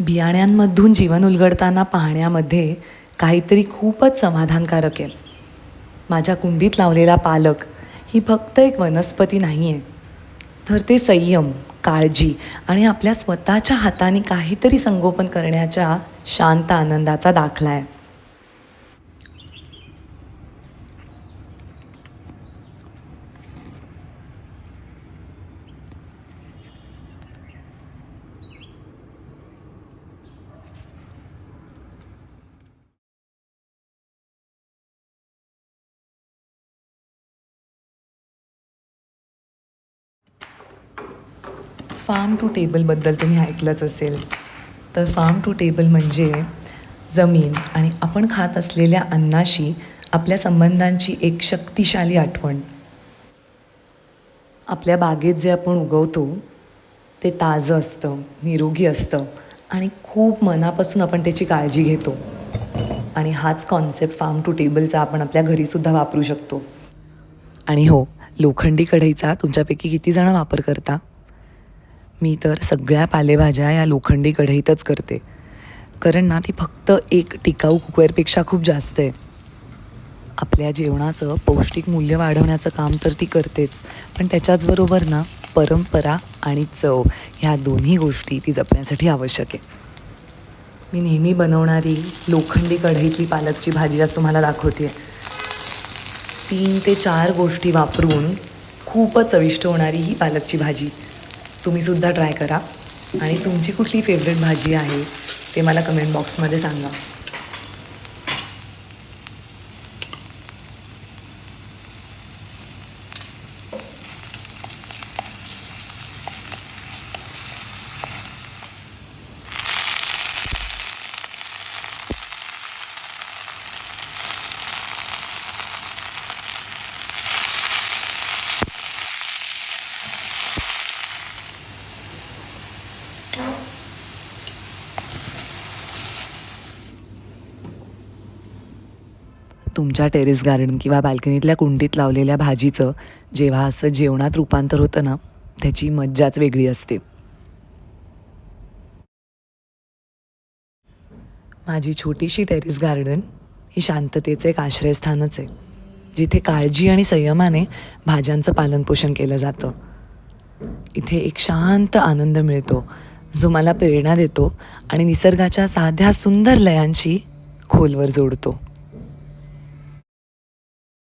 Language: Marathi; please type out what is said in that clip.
बियाण्यांमधून जीवन उलगडताना पाहण्यामध्ये काहीतरी खूपच समाधानकारक आहे. माझ्या कुंडीत लावलेला पालक ही फक्त एक वनस्पती नाही आहे तर ते संयम काळजी आणि आपल्या स्वतःच्या हाताने काहीतरी संगोपन करण्याच्या शांत आनंदाचा दाखला आहे. फार्म टू टेबलबद्दल तुम्ही ऐकलंच असेल. तर फार्म टू टेबल म्हणजे जमीन आणि आपण खात असलेल्या अन्नाशी आपल्या संबंधांची एक शक्तिशाली आठवण. आपल्या बागेत जे आपण उगवतो ते ताजं असतं निरोगी असतं आणि खूप मनापासून आपण त्याची काळजी घेतो. आणि हाच कॉन्सेप्ट फार्म टू टेबलचा आपण आपल्या घरीसुद्धा वापरू शकतो. आणि हो लोखंडी कढईचा तुमच्यापैकी किती जण वापर करता? मी तर सगळ्या पालेभाज्या या लोखंडी कढईतच करते. कारण ना ती फक्त एक टिकाऊ कुकवेअरपेक्षा खूप जास्त आहे. आपल्या जेवणाचं पौष्टिक मूल्य वाढवण्याचं काम तर ती करतेच. पण त्याच्याचबरोबर ना परंपरा आणि चव ह्या दोन्ही गोष्टी ती जपण्यासाठी आवश्यक आहे. मी नेहमी बनवणारी लोखंडी कढईतली पालकची भाजी आज तुम्हाला दाखवते तीन ते चार गोष्टी वापरून खूपच चविष्ट होणारी ही पालकची भाजी. तुम्हीसुद्धा ट्राय करा. आणि तुमची कुठली फेवरेट भाजी आहे ते मला कमेंट बॉक्समध्ये सांगा. तुमच्या टेरेस गार्डन किंवा बाल्कनीतल्या कुंडीत लावलेल्या भाजीचं जेव्हा असं जेवणात रूपांतर होतं ना त्याची मज्जाच वेगळी असते. माझी छोटीशी टेरेस गार्डन ही शांततेचं एक आश्रयस्थानच आहे जिथे काळजी आणि संयमाने भाज्यांचं पालनपोषण केलं जातं. इथे एक शांत आनंद मिळतो जो मला प्रेरणा देतो आणि निसर्गाच्या साध्या सुंदर लयांशी खोलवर जोडतो.